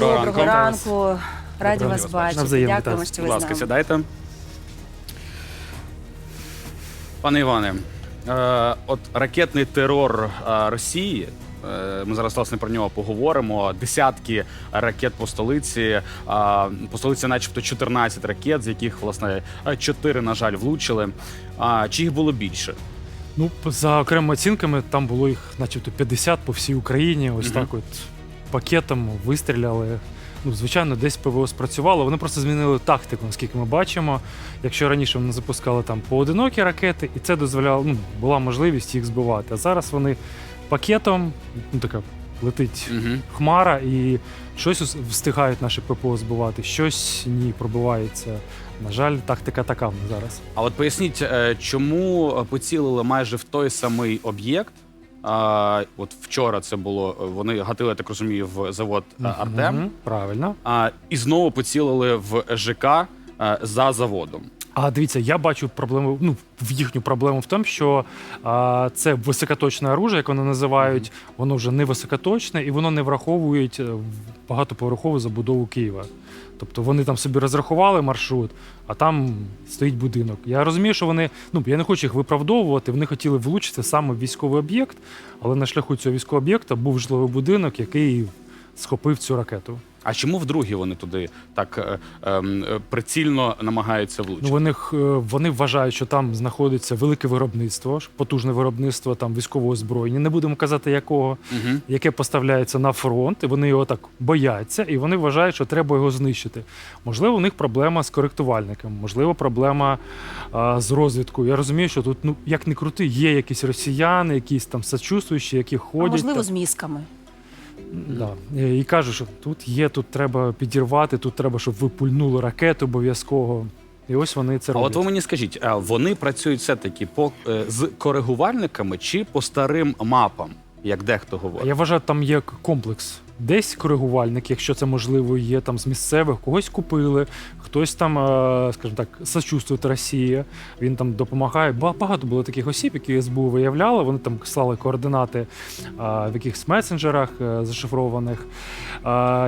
Доброго Доброго ранку. ранку. Раді Доброго вас бачити. Дякуємо, що ви Будь ласка, нами. сідайте. Пане Іване, е, от ракетний терор е, Росії. е, Ми зараз власне про нього поговоримо. Десятки ракет по столиці. е, По столиці, начебто, 14 ракет, з яких власне 4, на жаль, влучили. А чи їх було більше? Ну, за окремими оцінками, там було їх начебто 50 по всій Україні. Ось Мгм. так от пакетом вистріляли. Ну, звичайно, десь ПВО спрацювало. Вони просто змінили тактику, наскільки ми бачимо. Якщо раніше вони запускали там поодинокі ракети, і це дозволяло, ну, була можливість їх збивати. А зараз вони пакетом, ну така летить Угу. хмара, і щось встигають наші ППО збивати, щось ні, пробивається. На жаль, тактика така в них зараз. А от поясніть, е, чому поцілили майже в той самий об'єкт? А, от вчора це було. Вони гатили, я так розумію, в завод е, Артем. Мгм, Правильно. А, і знову поцілили в ЖК е, за заводом. А дивіться, я бачу проблему. Ну, в їхню проблему в тому, що а, це високоточне оружие, як вони називають, воно вже не високоточне і воно не враховують е, в багатоповерхову забудову Києва. Тобто вони там собі розрахували маршрут, а там стоїть будинок. Я розумію, що вони, ну я не хочу їх виправдовувати. Вони хотіли влучити саме в військовий об'єкт, але на шляху цього військового об'єкта був житловий будинок, який схопив цю ракету. А чому вдруге вони туди так е, ем, е, прицільно намагаються влучити? Ну, вони, е, вони вважають, що там знаходиться велике виробництво, потужне виробництво там військового озброєння. Не будемо казати якого, Угу. яке поставляється на фронт, і вони його так бояться, і вони вважають, що треба його знищити. Можливо, у них проблема з коректувальником, можливо, проблема а, з розвідкою. Я розумію, що тут, ну як не крути, є якісь росіяни, якісь там сочувствуючі, які А ходять. можливо, там. з мізками. Да. І і кажуть, що тут є, тут треба підірвати, тут треба, щоб ви пульнули ракету обов'язково. І ось вони це А роблять. от ви мені скажіть, а вони працюють все-таки по е, з коригувальниками чи по старим мапам, як дехто говорить? Я вважаю, там є комплекс. Десь коригувальник, якщо це можливо, є там з місцевих, когось купили, хтось там, е, скажімо так, сочувствує Росії. Він там допомагає. Багато було таких осіб, які СБУ виявляли. Вони там слали координати е, в якихось месенджерах е, зашифрованих.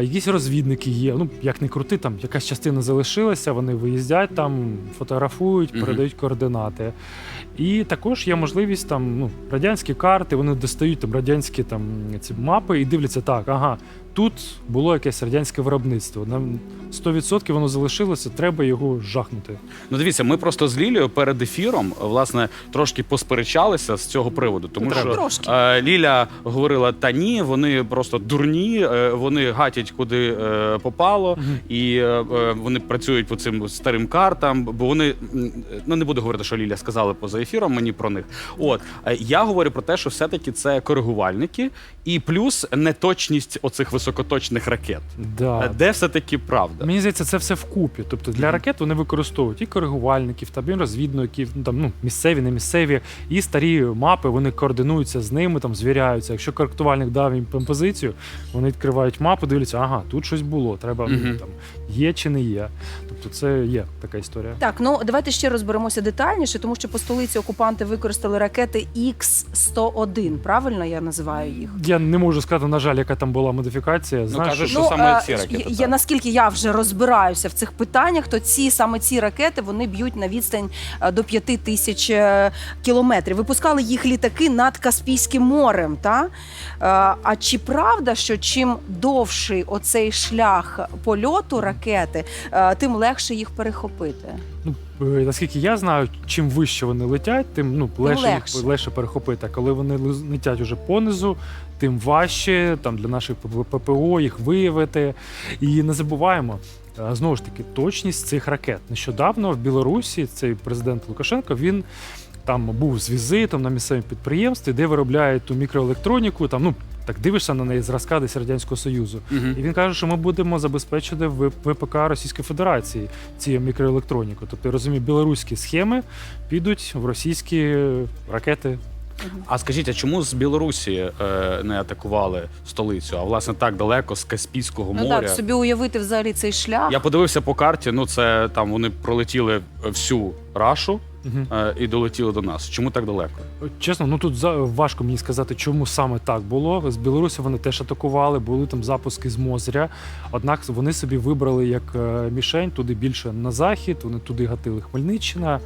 Якісь розвідники є. Ну як не крути, там якась частина залишилася. Вони виїздять там, фотографують, передають координати. І також є можливість там ну, радянські карти, вони достають там радянські там ці мапи і дивляться так, ага, тут було якесь радянське виробництво. Нам 100% воно залишилося, треба його жахнути. Ну дивіться, ми просто з Лілією перед ефіром власне трошки посперечалися з цього приводу, тому Треба. що Трошки. е, Ліля говорила: та ні, вони просто дурні, е, вони гатять куди е, попало, і е, е, вони працюють по цим старим картам. Бо вони м, ну не буду говорити, що Ліля сказала поза ефіром мені про них. От е, я говорю про те, що все-таки це коригувальники, і плюс неточність оцих високоточних ракет. Е, Да. Де все таки правда? Мені здається, це все вкупі. Тобто для Мгм. ракет вони використовують і коригувальників, там, і розвідників, ну, там, ну, місцеві, не місцеві, і старі мапи, вони координуються з ними, там, звіряються. Якщо коректувальник дав їм позицію, вони відкривають мапу, дивляться, ага, тут щось було, треба mm -hmm. там, є чи не є. Тобто це є така історія. Так, ну давайте ще розберемося детальніше, тому що по столиці окупанти використали ракети Х-101. Правильно я називаю їх? Я не можу сказати, на жаль, яка там була модифікація. Знаєш, кажуть, що- Що саме е, ці ракети, я- Я, наскільки я вже розбираюся в цих питаннях, то ці саме ці ракети вони б'ють на відстань е, до 5 тисяч е, кілометрів. Випускали їх літаки над Каспійським морем. Та? А чи правда, що чим довший оцей шлях польоту ракети, тим легше їх перехопити? Ну, е, наскільки я знаю, чим вище вони летять, тим ну, легше, легше. їх легше перехопити. А коли вони летять уже понизу, тим важче там, для наших ППО їх виявити. І не забуваємо. е, Знову ж таки, точність цих ракет. Нещодавно в Білорусі цей президент Лукашенко він там був з візитом на місцевому підприємстві, де виробляють ту мікроелектроніку. Там, ну, так дивишся на неї зразка десь Радянського Союзу. Мгм. І він каже, що ми будемо забезпечити В- ВПК Російської Федерації цією мікроелектронікою. Тобто, я розумію, білоруські схеми підуть в російські ракети. А скажіть, а чому з Білорусі е, не атакували столицю? А власне так далеко з Каспійського Ну моря? так, собі уявити взагалі цей шлях. Я подивився по карті. Ну це там вони пролетіли всю рашу. Мгм. е, і долетіли до нас. Чому так далеко? Чесно, ну тут за- важко мені сказати, чому саме так було. З Білорусі вони теж атакували, були там запуски з Мозря. Однак вони собі вибрали як е, мішень туди більше на захід, вони туди гатили Хмельниччина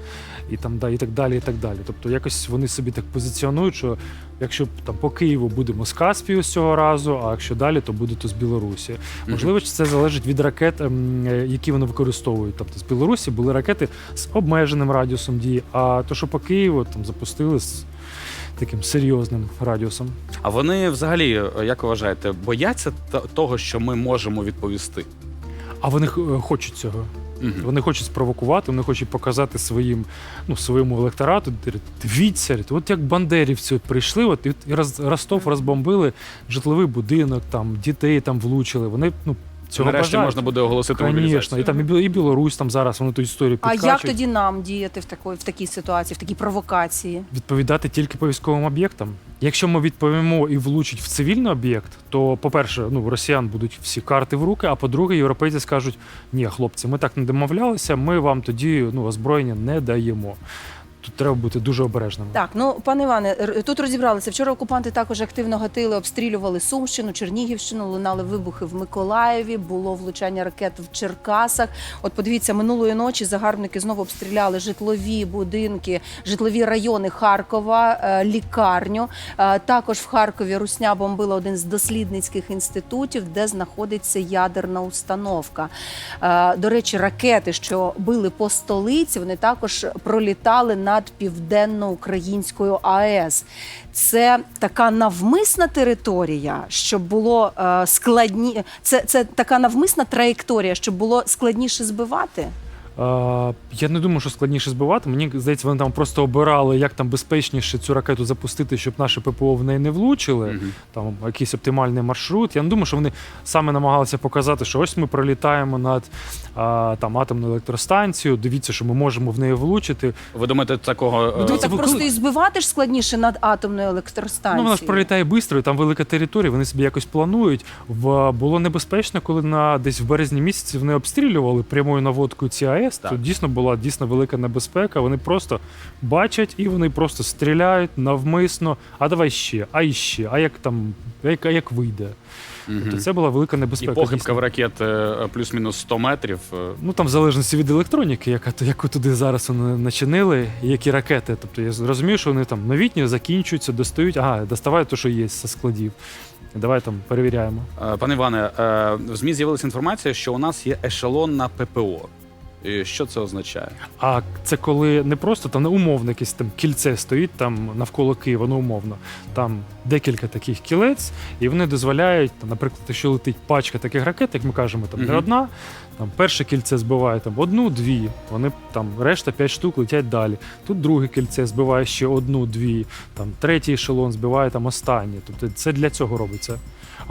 і там да, і так далі. І так далі. Тобто якось вони собі так позиціонують, що якщо там по Києву будемо з Каспію з цього разу, а якщо далі, то буде то з Білорусі. Можливо, це залежить від ракет, ем, е, які вони використовують. Тобто з Білорусі були ракети з обмеженим радіусом дії, а то, що по Києву там запустили з таким серйозним радіусом. А вони взагалі, е, як ви вважаєте, бояться того, що ми можемо відповісти? А вони е, хочуть цього. Мгм. Вони хочуть спровокувати, вони хочуть показати своїм, ну, своєму електорату. Дивіться, от як бандерівці прийшли, от і, і Роз- Ростов розбомбили житловий будинок, там дітей там влучили. Вони ну цього Нарешті бажають. можна буде оголосити Звісно, мобілізацію. і там і, Бі- і Білорусь там зараз вони ту історію А підкачують. як тоді нам діяти в такої в такій ситуації, в такій провокації? відповідати тільки по військовим об'єктам. Якщо ми відповімо і влучить в цивільний об'єкт, то по-перше, ну росіян будуть всі карти в руки. А по-друге, європейці скажуть: ні, хлопці, ми так не домовлялися, ми вам тоді ну озброєння не даємо. Тут треба бути дуже обережними. Так, ну пане Іване, тут розібралися. Вчора окупанти також активно гатили, обстрілювали Сумщину, Чернігівщину, лунали вибухи в Миколаєві, було влучання ракет в Черкасах. От подивіться, минулої ночі загарбники знову обстріляли житлові будинки, житлові райони Харкова, е, лікарню. Е, Також в Харкові Русня бомбила один з дослідницьких інститутів, де знаходиться ядерна установка. Е, До речі, ракети, що били по столиці, вони також пролітали над південно-українською АЕС. Це така навмисна територія, щоб було е, складні. Це, це така навмисна траєкторія, щоб було складніше збивати. Е, я не думаю, що складніше збивати. Мені здається, вони там просто обирали, як там безпечніше цю ракету запустити, щоб наші ППО в неї не влучили. Мгм. там якийсь оптимальний маршрут. Я не думаю, що вони саме намагалися показати, що ось ми пролітаємо над а, там атомну електростанцію. Дивіться, що ми можемо в неї влучити. Ви думаєте, такого е, Ну, Ну так ви просто і збивати ж складніше над атомною електростанцією. Ну вона ж пролітає швидко, і там велика територія. Вони собі якось планують. В було небезпечно, коли на десь в березні місяці вони обстрілювали прямою наводкою ці АЕС. Так. То дійсно була дійсно велика небезпека. Вони просто бачать і вони просто стріляють навмисно. А давай ще, а іще, а як там, як, а як вийде. Тобто це була велика і небезпека. похибка в ракет е, плюс-мінус 100 метрів. е, Ну там в залежності від електроніки, яка яку туди зараз вони начинили, які ракети. Тобто я розумію, що вони там новітні закінчуються, достають. Ага, доставай те, що є зі складів. Давай там перевіряємо. Е, Пане Іване, в ЗМІ з'явилася інформація, що у нас є ешелон на ППО. І Що це означає? А це коли не просто там не умовно якесь там кільце стоїть там навколо Києва, ну умовно. Там декілька таких кілець, і вони дозволяють, там, наприклад, якщо летить пачка таких ракет, як ми кажемо, там не одна. Там перше кільце збиває там одну-дві. Вони там решта п'ять штук летять далі. Тут друге кільце збиває ще одну-дві. Там третій ешелон збиває там останнє. Тобто це для цього робиться.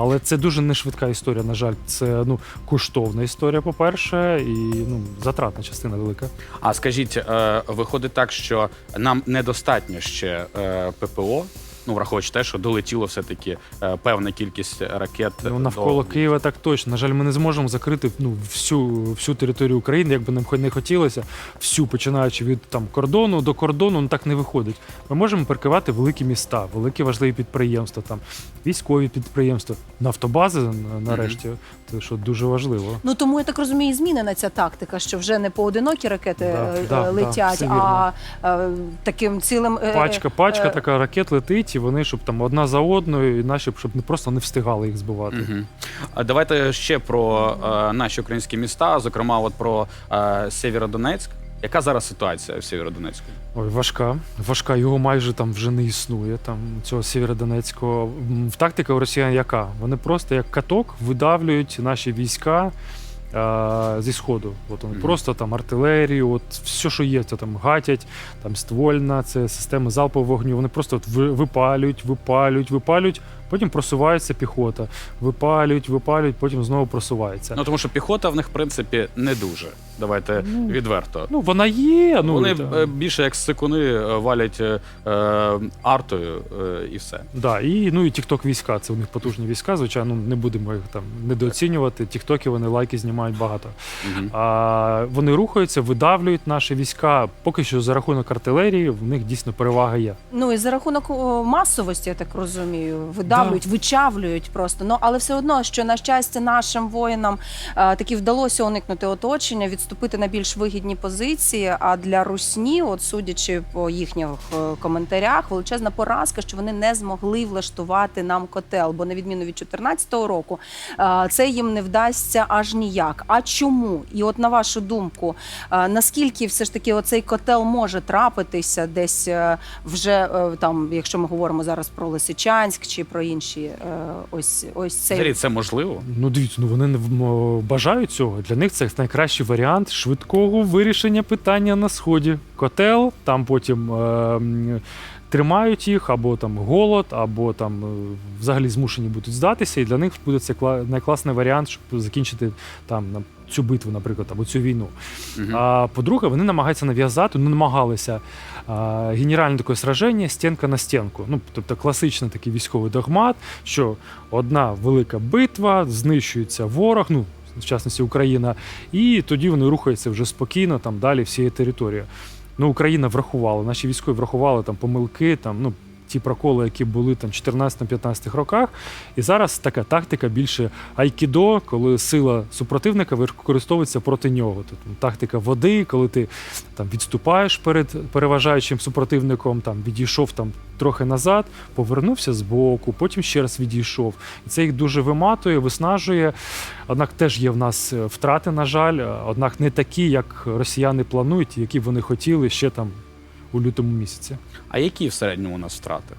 Але це дуже не швидка історія. На жаль, це ну коштовна історія, по-перше, і ну затратна частина велика. А скажіть, е, виходить так, що нам недостатньо ще е, ППО. Ну, враховуючи те, що долетіло все-таки е, певна кількість ракет. Ну, навколо до... Києва так точно. На жаль, ми не зможемо закрити ну, всю, всю територію України, як би нам не хотілося, всю починаючи від там кордону до кордону, ну так не виходить. Ми можемо перекривати великі міста, великі важливі підприємства, там військові підприємства, нафтобази на- нарешті. Це що дуже важливо. Ну тому я так розумію, і змінена ця тактика, що вже не поодинокі ракети Да, е, да, е, да, летять, а е, таким цілим е, Пачка, пачка е, така ракет летить, вони щоб там одна за одною, і наші щоб не просто не встигали їх збивати. Угу. А давайте ще про е, наші українські міста, зокрема, от про е, Сєвєродонецьк. Яка зараз ситуація в Сєвєродонецьку? Ой, важка. Важка. Його майже там вже не існує. Там цього Сєвєродонецького. Тактика у росіян яка? Вони просто як каток видавлюють наші війська. Е, Зі сходу, от вони Мгм. просто там артилерію, от все, що є, це там гатять, там ствольна, це система залпового вогню. Вони просто от випалюють, випалюють, випалюють, Потім просувається піхота, випалюють, випалюють, потім знову просувається. Ну тому що піхота в них, в принципі, не дуже. Давайте Ну, відверто. Ну, вона є. Ну, Вони та- е, більше як сикуни е, валять е, е, артою е, і все. Да, і ну і тікток війська. Це у них потужні війська. Звичайно, не будемо їх там недооцінювати. Тіктоки вони лайки знімають багато. А вони рухаються, видавлюють наші війська. Поки що за рахунок артилерії в них дійсно перевага є. Ну і за рахунок масовості, я так розумію, видавлюють, вичавлюють просто. Ну але все одно, що на щастя, нашим воїнам е, таки вдалося уникнути оточення, відступити на більш вигідні позиції. А для русні, от судячи по їхніх е, коментарях, величезна поразка, що вони не змогли влаштувати нам котел. Бо на відміну від 2014 року, е, це їм не вдасться аж ніяк. А чому? І от на вашу думку, е, наскільки все ж таки оцей котел може трапитися десь е, вже е, там, якщо ми говоримо зараз про Лисичанськ чи про інші, е, ось ось цей Взагалі це можливо. Ну дивіться, ну вони не бажають цього. Для них це найкращий варіант швидкого вирішення питання на сході. Котел, там потім. Е, Тримають їх або там голод, або там е, взагалі змушені будуть здатися, і для них буде це кла- найкласний варіант, щоб закінчити там на цю битву, наприклад, або цю війну. Мгм. А по-друге, вони намагаються нав'язати, ну намагалися а, генеральне таке сраження стінка на стінку. Ну, тобто класичний такий військовий догмат, що одна велика битва, знищується ворог, ну, в частності Україна, і тоді вони рухаються вже спокійно там далі всією територією. Ну, Україна врахувала, наші військові врахували там помилки, там, ну, ті проколи, які були там в 14-15 роках. І зараз така тактика більше айкідо, коли сила супротивника використовується проти нього. Тобто тактика води, коли ти там відступаєш перед переважаючим супротивником, там відійшов там трохи назад, повернувся з боку, потім ще раз відійшов. І це їх дуже виматує, виснажує. Однак теж є в нас е, втрати, на жаль, е, однак не такі, як росіяни планують, які вони хотіли ще там у лютому місяці. А які в середньому у нас втрати?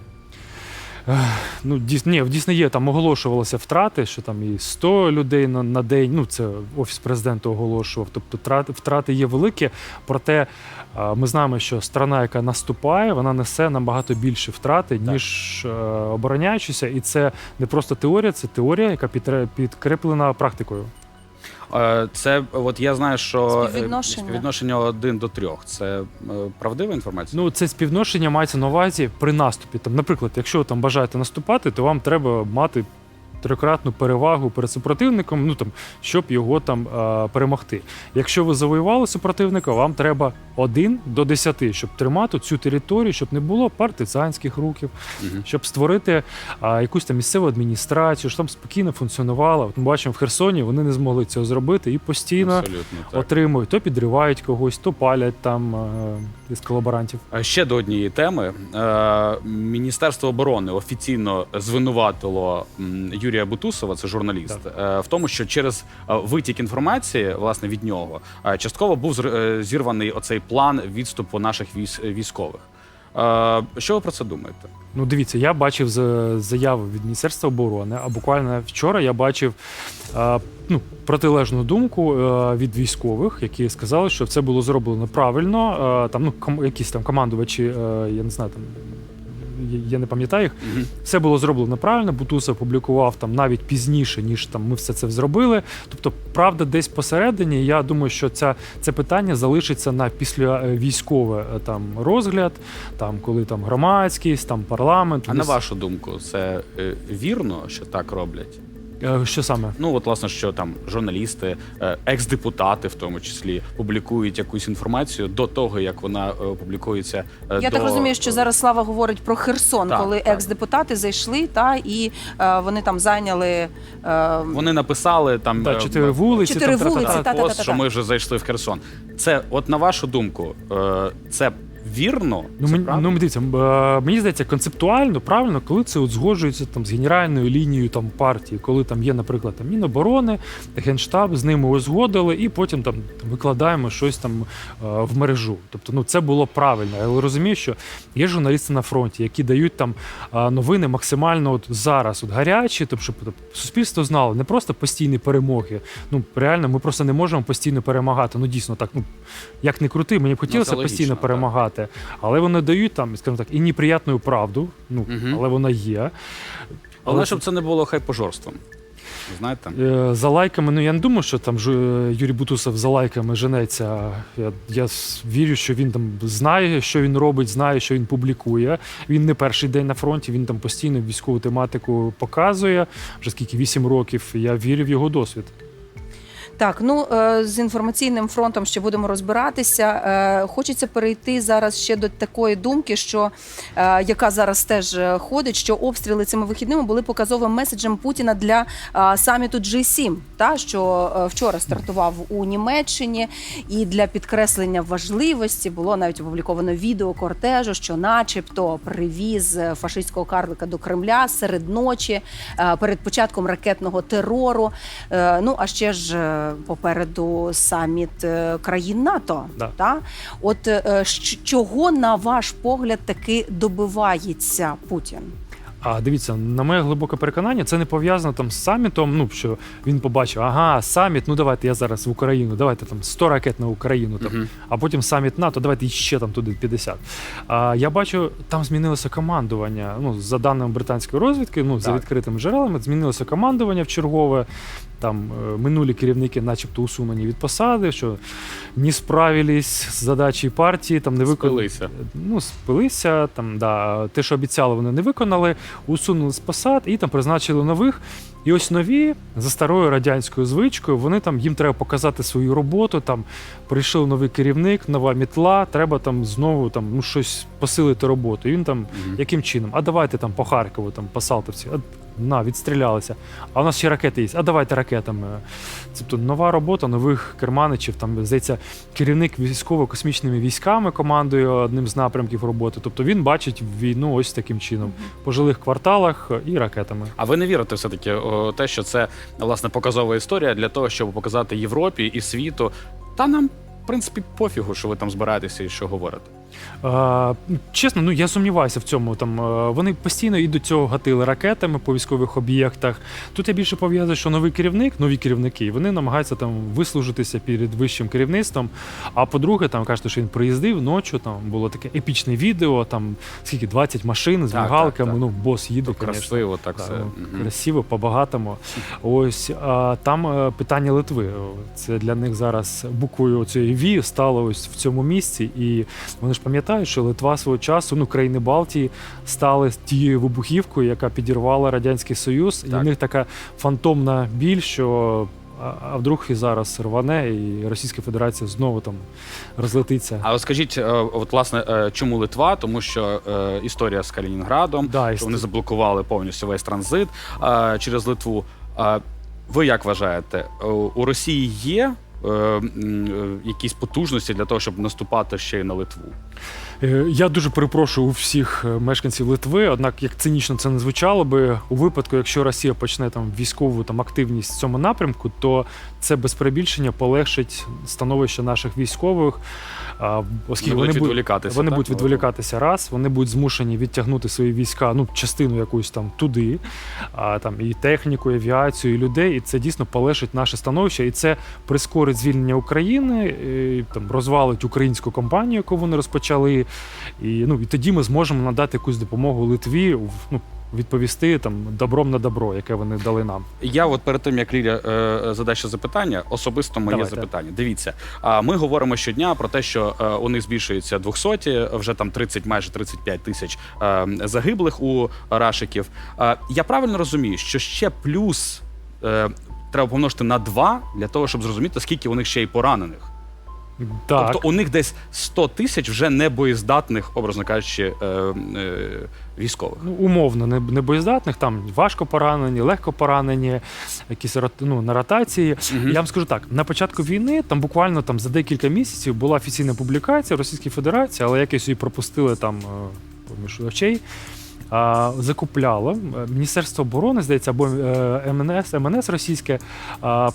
Ну, дійс, ні, дійсно є, там оголошувалися втрати, що там і 100 людей на, на день. Ну, це офіс президента оголошував. Тобто втрати, втрати є великі. Проте а, ми знаємо, що страна, яка наступає, вона несе набагато більше втрати, ніж е, обороняючися. І це не просто теорія, це теорія, яка підкріплена практикою. Е, Це от я знаю, що е, Співвідношення. співвідношення один до трьох. Це е, правдива інформація? Ну, це співношення мається на увазі при наступі. Там, наприклад, якщо ви там бажаєте наступати, то вам треба мати трикратну перевагу перед супротивником, ну там, щоб його там е, перемогти. Якщо ви завоювали супротивника, вам треба 1 до 10, щоб тримати цю територію, щоб не було партизанських рухів, Мгм. щоб створити а, якусь там місцеву адміністрацію, щоб там спокійно функціонувала. От ми бачимо в Херсоні, вони не змогли цього зробити і постійно Абсолютно так. отримують, то підривають когось, то палять там е, із колаборантів. А Ще до однієї теми. Е, Міністерство оборони офіційно звинуватило м, Юрія Бутусова, це журналіст, е, в тому, що через е, витік інформації, власне, від нього, е, частково був зірваний оцей план відступу наших військ військових. Що ви про це думаєте? Ну, дивіться, я бачив за- заяву від Міністерства оборони, а буквально вчора я бачив ну, протилежну думку від військових, які сказали, що це було зроблено правильно. Там, ну, якісь там командувачі, я не знаю, там. Я- не пам'ятаю їх. Мгм. Все було зроблено правильно. Бутусов публікував там навіть пізніше, ніж там ми все це зробили. Тобто, правда, десь посередині. Я думаю, що ця це питання залишиться на після е, е, там розгляд, там коли там громадськість, там парламент. А на вашу думку, це е, вірно, що так роблять? Е, що саме? Ну от власне, що там журналісти, е, екс-депутати, в тому числі, публікують якусь інформацію до того, як вона е, публікується. е, Я до... так розумію, що зараз Слава говорить про Херсон, Так, коли так. екс-депутати зайшли, та і е, вони там зайняли е, Вони написали там Та, е, чотири вулиці, Чотири там, вулиці, та-та-та. та-та-та. пост, що ми вже зайшли в Херсон. Це, от на вашу думку, е, це вірно? Ну, це мені, ну, дивіться, е, мені здається, концептуально правильно, коли це от згоджується там з генеральною лінією там партії, коли там є, наприклад, там Міноборони, Генштаб, з ними узгодили, і потім там викладаємо щось там е, в мережу. Тобто, ну це було правильно. Я розумію, що є журналісти на фронті, які дають там е, новини максимально от зараз, от гарячі, тобто, щоб тобто, суспільство знало не просто постійні перемоги. Ну реально, ми просто не можемо постійно перемагати. Ну дійсно так, ну як не крути, мені б хотілося логічно, постійно так. перемагати. Але вони дають там, скажімо так, і неприятну правду, ну Мгм. але вона є. Але щоб це не було хайпожорством. Знаєте? Е, За лайками, ну я не думаю, що там ж, е, Юрій Бутусов за лайками женеться. Я, я с- вірю, що він там знає, що він робить, знає, що він публікує. Він не перший день на фронті, він там постійно військову тематику показує. Вже скільки вісім років. Я вірю в його досвід. Так, ну е, з інформаційним фронтом ще будемо розбиратися. Е, Хочеться перейти зараз ще до такої думки, що е, яка зараз теж ходить, що обстріли цими вихідними були показовим меседжем Путіна для саміту G7, та що вчора стартував у Німеччині, і для підкреслення важливості було навіть опубліковано відео кортежу, що, начебто, привіз фашистського карлика до Кремля серед ночі перед початком ракетного терору. Ну а ще ж попереду саміт е, країн НАТО. Да. Та? От е, чого, на ваш погляд, таки добивається Путін? А дивіться, на моє глибоке переконання, це не пов'язано там з самітом. Ну що він побачив, ага, саміт, ну давайте я зараз в Україну, давайте там 100 ракет на Україну, там, Мгм. а потім саміт НАТО, давайте ще там туди 50. А, я бачу, там змінилося командування. Ну, за даними британської розвідки, ну за відкритими джерелами, змінилося командування в чергове. Там е, минулі керівники, начебто, усунені від посади, що не справились з задачі партії, там не виконали. Спилися. Ну, спилися, там, да, те, що обіцяли, вони не виконали, усунули з посад і там призначили нових. І ось нові за старою радянською звичкою, вони там їм треба показати свою роботу. Там прийшов новий керівник, нова мітла, треба там знову там ну щось посилити роботу. І він там Мгм. яким чином? А давайте там по Харкову, там по Салтовці. На, відстрілялися. А у нас ще ракети є. А давайте ракетами. Тобто нова робота нових керманичів. Там здається, керівник військово-космічними військами командує одним з напрямків роботи. Тобто він бачить війну ось таким чином по жилих кварталах і ракетами. А ви не вірите все-таки о, те, що це власне показова історія для того, щоб показати Європі і світу. Та нам, в принципі, пофігу, що ви там збираєтеся і що говорите. Чесно, ну я сумніваюся в цьому. Там е, вони постійно і до цього гатили ракетами по військових об'єктах. Тут я більше пов'язую, що новий керівник, нові керівники, вони намагаються там вислужитися перед вищим керівництвом. А по-друге, там кажете, що він приїздив ночі. Там було таке епічне відео. Там скільки 20 машин з мигалками. Ну, бос їде, То красиво, так Так, все. ну, Красиво, по-багатому. Ось а, там е, питання Литви. Це для них зараз буквою цієї Ві стало ось в цьому місці. І вони ж пам'ятають, що Литва свого часу, ну країни Балтії, стали тією вибухівкою, яка підірвала радянський союз. І в них така фантомна біль, що. А вдруг і зараз рване, і Російська Федерація знову там розлетиться. А скажіть, е, от власне, е, чому Литва? Тому що е, історія з Калінінградом, Да, що вони заблокували повністю весь транзит е, через Литву. А ви як вважаєте, е, у Росії є е, е, якісь потужності для того, щоб наступати ще й на Литву? Е, Я дуже перепрошую у всіх е, мешканців Литви. Однак, як цинічно це не звучало би, у випадку, якщо Росія почне там військову там активність в цьому напрямку, то це без перебільшення полегшить становище наших військових, оскільки Вони будуть відволікатися. вони так, будуть відволікатися раз, вони будуть змушені відтягнути свої війська, ну частину якусь там туди, а там і техніку, і авіацію, і людей. І це дійсно полегшить наше становище, і це прискорить звільнення України, і, там розвалить українську компанію, яку вони розпочали. І ну і тоді ми зможемо надати якусь допомогу Литві. Ну, Відповісти там добром на добро, яке вони дали нам. Я от перед тим як Ліля е, задасть ще запитання, особисто моє Давайте. запитання. Дивіться, а ми говоримо щодня про те, що е, у них збільшується 200, вже там 30, майже 35 тисяч е, загиблих у рашиків. Е, я правильно розумію, що ще плюс е, треба помножити на 2 для того, щоб зрозуміти, скільки у них ще й поранених. Так. Тобто у них десь 100 тисяч вже небоєздатних, образно кажучи, е, е, військових. Ну, умовно, не, не боєздатних, там важко поранені, легко поранені, якісь рот- ну, на ротації. Мгм. Я вам скажу так: на початку війни там буквально там за декілька місяців була офіційна публікація Російської Федерації, але якось її пропустили там е, поміж очей. Закупляло Міністерство оборони, здається, або е, МНС, МНС російське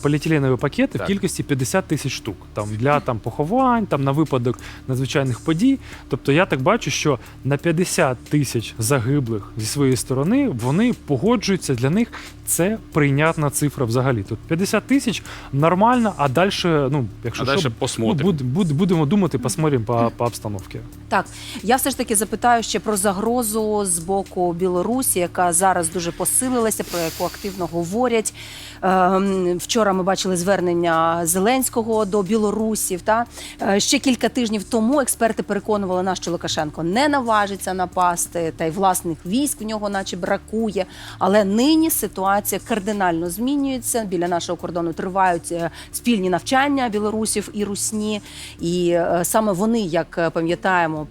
поліетиленові пакети Так. в кількості 50 тисяч штук там для там поховань, там на випадок надзвичайних подій. Тобто я так бачу, що на 50 тисяч загиблих зі своєї сторони вони погоджуються для них. Це прийнятна цифра взагалі. Тут 50 тисяч нормально, а далі, ну якщо А далі що, ну, буд, буд, будемо думати, посмотримо по, по обстановці. Так, я все ж таки запитаю ще про загрозу з боку боку Білорусі, яка зараз дуже посилилася, про яку активно говорять. Ем, Вчора ми бачили звернення Зеленського до білорусів. Та Е, ще кілька тижнів тому експерти переконували нас, що Лукашенко не наважиться напасти, та й власних військ в нього, наче бракує. Але нині ситуація кардинально змінюється. Біля нашого кордону тривають е, спільні навчання білорусів і русні. І е, саме вони, як пам'ятаємо,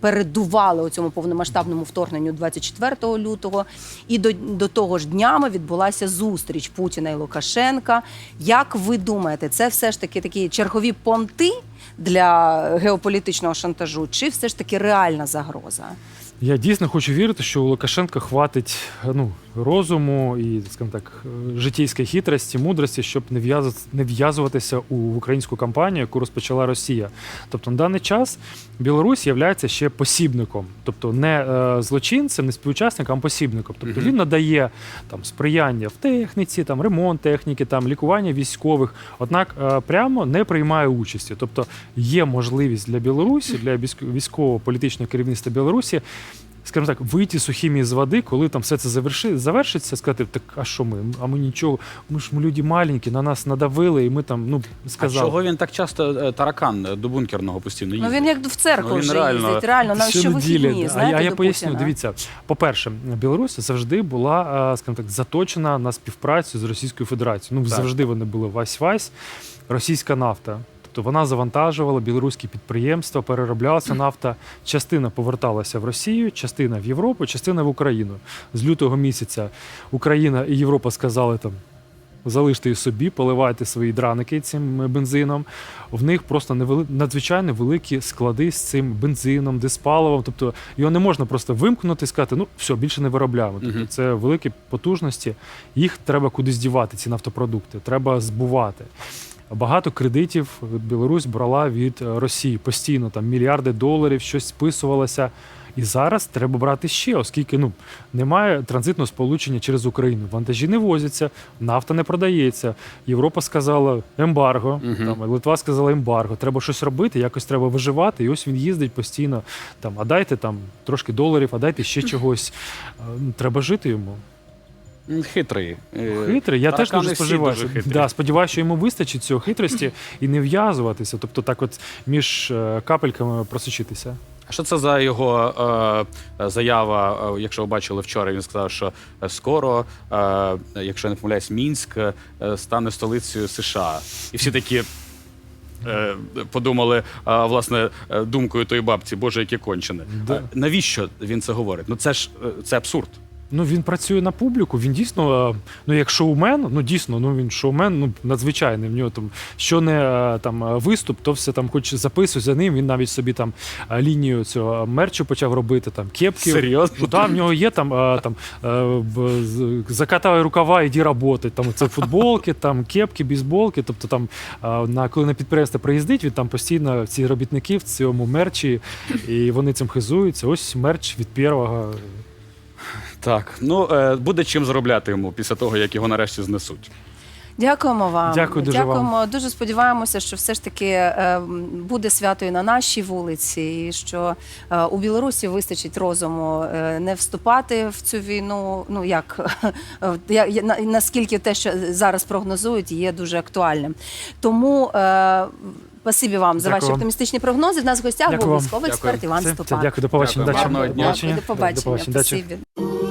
передували у цьому повномасштабному вторгненню 24 лютого. І до, до того ж днями відбулася зустріч Путіна і Лукашенка. Як ви думаєте, це все ж таки такі чергові понти для геополітичного шантажу, чи все ж таки реальна загроза? Я дійсно хочу вірити, що у Лукашенка хватить ну, розуму і, скажімо так, житейської хитрості, мудрості, щоб не не в'язуватися у українську кампанію, яку розпочала Росія. Тобто на даний час Білорусь є ще посібником, тобто не е, злочинцем, не співучасником, а посібником. Тобто він надає там сприяння в техніці, там ремонт техніки, там лікування військових, однак е, прямо не приймає участі. Тобто є можливість для Білорусі, для військ- військово-політичного керівництва Білорусі скажімо так, вийти сухим із води, коли там все це заверши, завершиться, сказати, так а що ми? А ми нічого, ми ж ми люди маленькі, на нас надавили, і ми там ну А чого він так часто е, таракан е, до бункерного постійно їздить? Ну він як в церкву Ну, він вже реально- їздить. Реально на що вихідні, знаєте, а я до поясню. Путіна. Дивіться, по-перше, Білорусь завжди була, е, скажімо так, заточена на співпрацю з Російською Федерацією. Ну Так. завжди вони були вась-вась, російська нафта. Тобто вона завантажувала білоруські підприємства, перероблялася нафта. Частина поверталася в Росію, частина в Європу, частина в Україну. З лютого місяця Україна і Європа сказали там. Залиште її собі, поливайте свої драники цим бензином. В них просто невели... надзвичайно великі склади з цим бензином, диспаливом. Тобто його не можна просто вимкнути і сказати, ну все, більше не виробляємо. Тобто це великі потужності. Їх треба кудись дівати, ці нафтопродукти, треба збувати. Багато кредитів Білорусь брала від е, Росії постійно, там мільярди доларів, щось списувалося. І зараз треба брати ще, оскільки ну немає транзитного сполучення через Україну. Вантажі не возяться, нафта не продається. Європа сказала ембарго. Мгм. Там Литва сказала ембарго. Треба щось робити, якось треба виживати. І ось він їздить постійно. Там, а дайте там трошки доларів, а дайте ще чогось. Е, Треба жити йому. Хитрий. Е, Хитрий, я теж дуже сподіваюся. дуже. Да, сподіваюся, що йому вистачить цього хитрості і не в'язуватися. Тобто, так, от між е, капельками просочитися. А що це за його е, заява? Е, Якщо ви бачили вчора, він сказав, що скоро, е, якщо я не помиляюсь, Мінськ стане столицею США. І всі такі. Подумали власне думкою тої бабці, боже, яке кончене. Да. Навіщо він це говорить? Ну це ж це абсурд. Ну він працює на публіку. Він дійсно, е, ну як шоумен, ну дійсно, ну він шоумен, ну надзвичайний. В нього там що не е, там е, виступ, то все там, хоч записуй за ним. Він навіть собі там лінію цього мерчу почав робити. Там кепки. Серйозно? Ну, да, в нього є там, там закатай рукава, іди роботи. Там це футболки, там кепки, бейсболки. Тобто там на коли на підприємство приїздить, він там постійно ці робітники в цьому мерчі, і вони цим хизуються. Ось мерч від першого. Так, ну е, буде чим заробляти йому після того, як його нарешті знесуть. Дякуємо вам. Дякую дуже Дякуємо. Дуже сподіваємося, що все ж таки е, буде свято і на нашій вулиці, і що е, у Білорусі вистачить розуму е, не вступати в цю війну. Ну як е, я- я- на- наскільки те, що зараз прогнозують, є дуже актуальним. Тому. Е, Спасибі вам за Дякую ваші вам. оптимістичні прогнози. В нас в гостях Дякую був вам. військовий Дякую. експерт Іван Все, все, Ступак. дякую, до побачення. Дякую. Удачі. Гарного дня. Дякую, до побачення. До побачення. Спасибі.